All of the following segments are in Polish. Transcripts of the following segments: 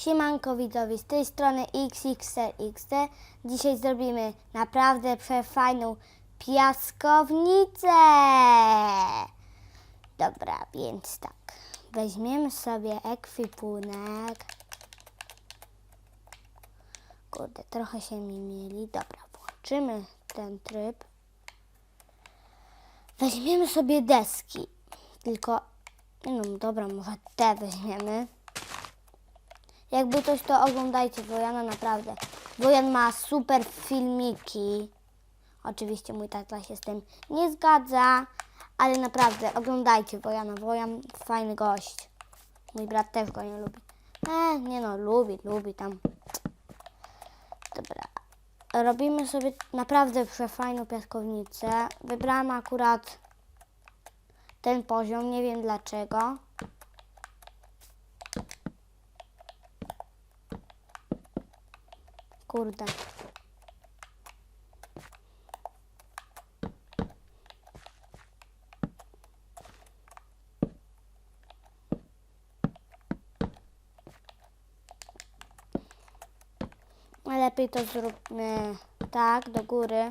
Siemanko widzowie, z tej strony XXLXD. Dzisiaj zrobimy naprawdę przefajną piaskownicę. Dobra, więc tak. Weźmiemy sobie ekwipunek. Kurde, trochę się mi mieli. Dobra, włączymy ten tryb. Weźmiemy sobie deski. Tylko, no dobra, może te weźmiemy. Jakby coś to oglądajcie Wojana naprawdę. Wojan ma super filmiki. Oczywiście mój tata się z tym nie zgadza, ale naprawdę oglądajcie Wojana. Wojan fajny gość. Mój brat też go nie lubi. E, nie no, lubi, lubi tam. Dobra. Robimy sobie naprawdę przefajną piaskownicę. Wybrałam akurat ten poziom, nie wiem dlaczego. Kurde. Lepiej to zróbmy tak, do góry.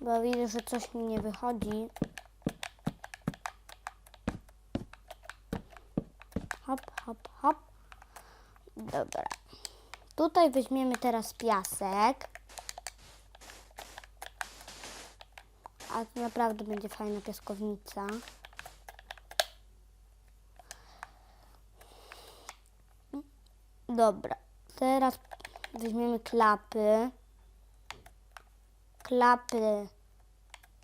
Bo widzę, że coś mi nie wychodzi. Hop, hop, hop. Dobra. Tutaj weźmiemy teraz piasek. A to naprawdę będzie fajna piaskownica. Dobra. Teraz weźmiemy klapy. Klapy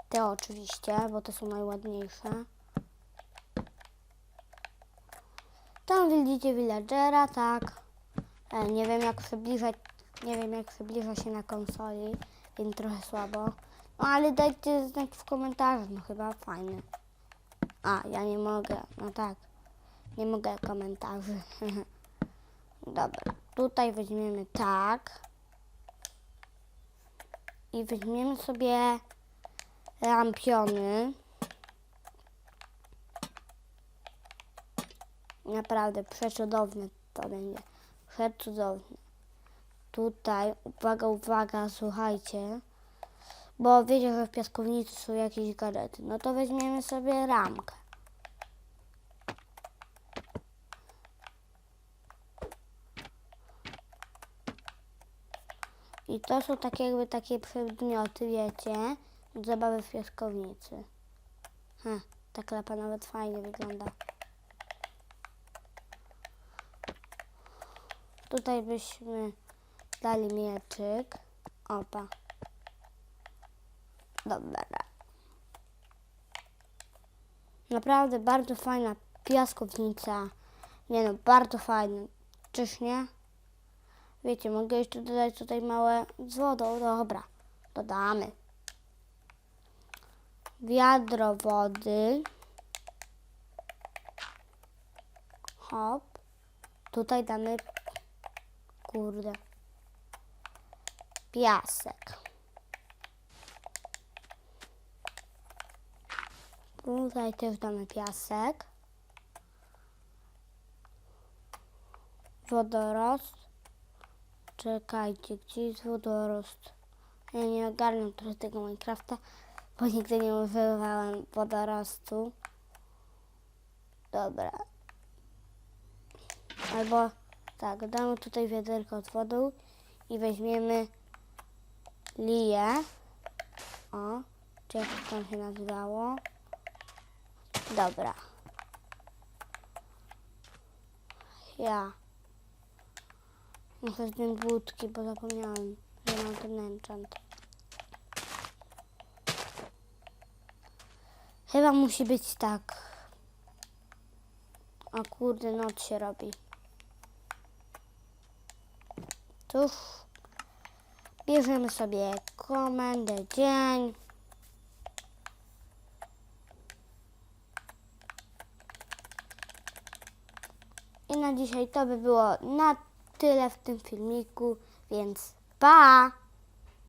te oczywiście, bo te są najładniejsze. Tam widzicie villagera, tak. E, nie wiem jak przybliżać, nie wiem jak przybliża się na konsoli, więc trochę słabo. No ale dajcie znać w komentarzach, no chyba fajny. A, ja nie mogę, no tak. Nie mogę komentarzy. Dobra, tutaj weźmiemy tak. I weźmiemy sobie lampiony. Naprawdę przecudowne to będzie. Przecudowne. Tutaj, uwaga, uwaga, słuchajcie. Bo wiecie, że w piaskownicy są jakieś gadżety. No to weźmiemy sobie ramkę. I to są takie jakby takie przedmioty, wiecie, zabawy w piaskownicy. Ha, ta klapa nawet fajnie wygląda. Tutaj byśmy dali mieczyk. Opa. Dobra. Naprawdę bardzo fajna piaskownica. Nie no, bardzo fajna. Czyż nie? Wiecie, mogę jeszcze dodać tutaj małe z wodą. Dobra, dodamy. Wiadro wody. Hop. Tutaj damy, kurde, piasek. Tutaj też damy piasek. Wodorost. Czekajcie, gdzie jest wodorost? Ja nie ogarniam trochę tego Minecrafta, bo nigdy nie używałem wodorostu. Dobra. Albo tak, damy tutaj wiaderko z wodą i weźmiemy liję. O, czy jak to tam się nazywało? Dobra. Ja. Muszę zdjąć budki, bo zapomniałem, że mam ten enchant. Chyba musi być tak. O kurde, noc się robi. Cóż, bierzemy sobie komendę dzień. I na dzisiaj to by było na tyle w tym filmiku, więc pa!